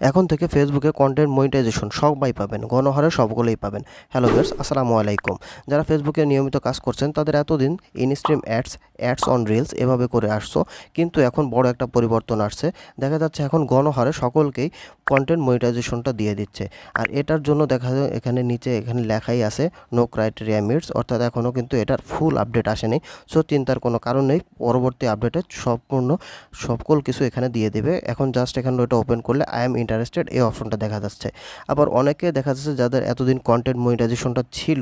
এখন থেকে ফেসবুকে কন্টেন্ট মনিটাইজেশন সবাই পাবেন, গণহারে সবগুলোই পাবেন। হ্যালো ভিউয়ার্স আসসালামু আলাইকুম। যারা ফেসবুকে নিয়মিত কাজ করছেন, তাদের এতদিন instream ads ads on reels এভাবে করে আসছো, কিন্তু এখন বড় একটা পরিবর্তন আসছে। দেখা যাচ্ছে এখন গণহারে সকলকেই কন্টেন্ট মনিটাইজেশনটা দিয়ে দিচ্ছে। আর এটার জন্য দেখা যায় এখানে নিচে এখানে লেখাই আছে নো ক্রাইটেরিয়া মিটস অর্থাৎ এখনও কিন্তু এটার ফুল আপডেট আসেনি। সো চিন্তার কোনো কারণ নেই, পরবর্তী আপডেটে সম্পূর্ণ সকল কিছু এখানে দিয়ে দেবে। এখন জাস্ট এখানে ওটা ওপেন করলে আই এম ইন্টারেস্টেড এই অপশনটা দেখা যাচ্ছে। আবার অনেকে দেখা যাচ্ছে যাদের এতদিন কন্টেন্ট মনিটাইজেশনটা ছিল,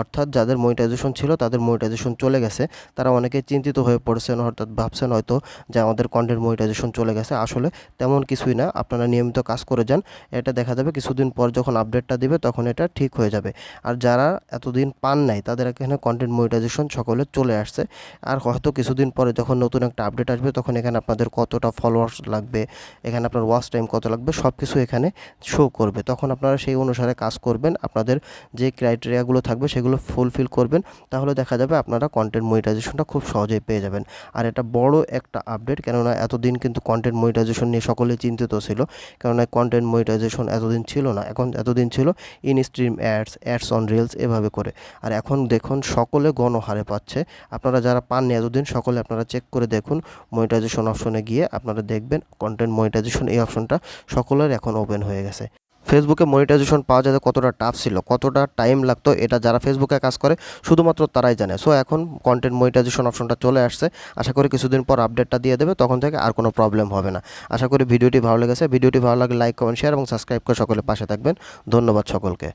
অর্থাৎ যাদের মনিটাইজেশন ছিল তাদের মনিটাইজেশন চলে গেছে, তারা অনেকে চিন্তিত হয়ে পড়েছেন, অর্থাৎ ভাবছেন হয়তো যে আমাদের কন্টেন্ট মনিটাইজেশন চলে গেছে। আসলে তেমন কিছুই না, আপনারা নিয়মিত কাজ করে যান, এটা দেখা যাবে কিছুদিন পর যখন আপডেটটা দিবে তখন এটা ঠিক হয়ে যাবে। আর যারা এতদিন পান নাই, তাদের এখানে কন্টেন্ট মনিটাইজেশন সকলে চলে আসছে। আর হয়তো কিছুদিন পরে যখন নতুন একটা আপডেট আসবে, তখন এখানে আপনাদের কতটা ফলোয়ার্স লাগবে, এখানে আপনার ওয়াচ টাইম কত লাগবে সব কিছু এখানে শো করবে। তখন আপনারা সেই অনুসারে কাজ করবেন, আপনাদের যে ক্রাইটেরিয়াগুলো থাকবে সেগুলো ফুলফিল করবেন, তাহলে দেখা যাবে আপনারা কন্টেন্ট মনিটাইজেশনটা খুব সহজেই পেয়ে যাবেন। আর এটা বড় একটা আপডেট কেননা এতদিন কিন্তু কন্টেন্ট মনিটাইজেশন নিয়ে সকলেই চিন্তিত ছিল, কেননা কন্টেন্ট মনিটাইজেশন এতদিন ছিল না, এখন এতদিন ছিল in stream ads ads on reels এভাবে করে। আর এখন দেখুন সকলে গণহারে পাচ্ছে, আপনারা যারা পাননি এতদিন সকলে আপনারা চেক করে দেখুন মনিটাইজেশন অপশনে গিয়ে আপনারা দেখবেন কন্টেন্ট মনিটাইজেশন এই অপশনটা সকলের এখন ওপেন হয়ে গেছে। ফেসবুকে মনিটাইজেশন পাওয়া যেতে কতটা টাফ ছিল, কতটা টাইম লাগতো, এটা যারা ফেসবুকে কাজ করে, শুধুমাত্র তারাই জানে। সো এখন কন্টেন্ট মনিটাইজেশন অপশনটা চলে আসছে। আশা করি কিছুদিন পর আপডেটটা দিয়ে দেবে, তখন থেকে আর কোনো প্রবলেম হবে না। আশা করি ভিডিওটি ভালো লেগেছে। ভিডিওটি ভালো লাগলে লাইক কমেন্ট শেয়ার এবং সাবস্ক্রাইব করে সকলে পাশে থাকবেন। ধন্যবাদ সকলকে।